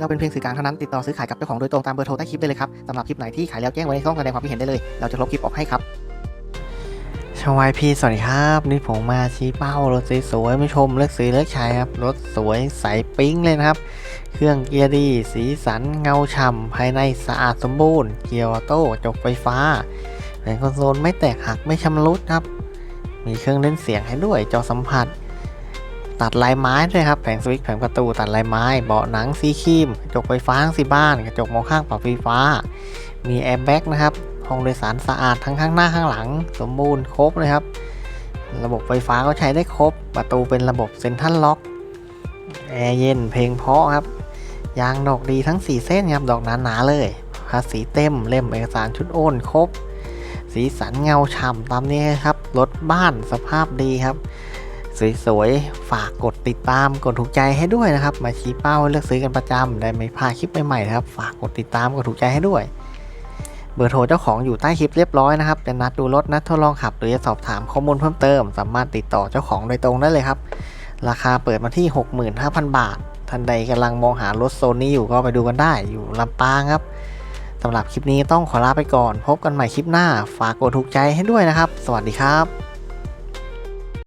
เราเป็นเพียงสื่อกลางเท่านั้นติดต่อซื้อขายกับเจ้าของโดยตรงตามเบอร์โทรใต้คลิปได้เลยครับสำหรับคลิปไหนที่ขายแล้วแจ้งไว้ในช่องแสดงความคิดเห็นได้เลย เราจะลบคลิปออกให้ครับชาวายพี่สวัสดีครับนี่ผมมาชี้เป้ารถสวยๆม่ชมเลือกซื้อเลือกใช้ครับรถสวยใสปิ๊งเลยนะครับ เครื่องเกียร์ดีสีสันเงาฉ่ำภายในสะอาดสมบูรณ์เกียร์ออโต้จกไฟฟ้าแผงคอนโซลไม่แตกหักไม่ชำรุดครับ มีเครื่องเล่นเสียงให้ด้วยจอสัมผัส ตัดลายไม้ด้วยครับแผงสวิตช์แผงประตูตัดลายไม้ เบาะหนังสีครีมกระจกไฟฟ้างสีบ้าน กระจกมองข้างปรับไฟฟ้า มีแอร์แบ็กนะครับห้องโดยสารสะอาดทั้งข้างหน้าข้างหลัง สมบูรณ์ครบเลยครับ ระบบไฟฟ้าก็ใช้ได้ครบ ประตูเป็นระบบเซ็นทรัลล็อกแอร์เย็นเพลงเพาะครับยางดอกดีทั้ง 4 เส้นครับดอกหนาๆเลยภาษีเต็มเล่มเอกสารชุดโอนครบ สีสันเงาฉ่ำตามนี้ครับรถบ้านสภาพดีครับ สวยๆ ฝากกดติดตามกดถูกใจให้ด้วยนะครับ มาชี้เป้าเลือกซื้อกันประจำได้ไม่พลาดคลิปใหม่ๆนะครับ ฝากกดติดตามกดถูกใจให้ด้วย เบอร์โทรเจ้าของอยู่ใต้คลิปเรียบร้อยนะครับจะนัดดูรถนัดทดลองขับ หรือจะสอบถามข้อมูลเพิ่มเติม สามารถติดต่อเจ้าของโดยตรงได้เลยครับ ราคาเปิดมาที่ 65,000 บาท ท่านใดกำลังมองหารถโซนนี้อยู่ก็ไปดูกันได้อยู่ลำปางครับสำหรับคลิปนี้ต้องขอลาไปก่อน พบกันใหม่คลิปหน้า ฝากกดถูกใจให้ด้วยนะครับ สวัสดีครับ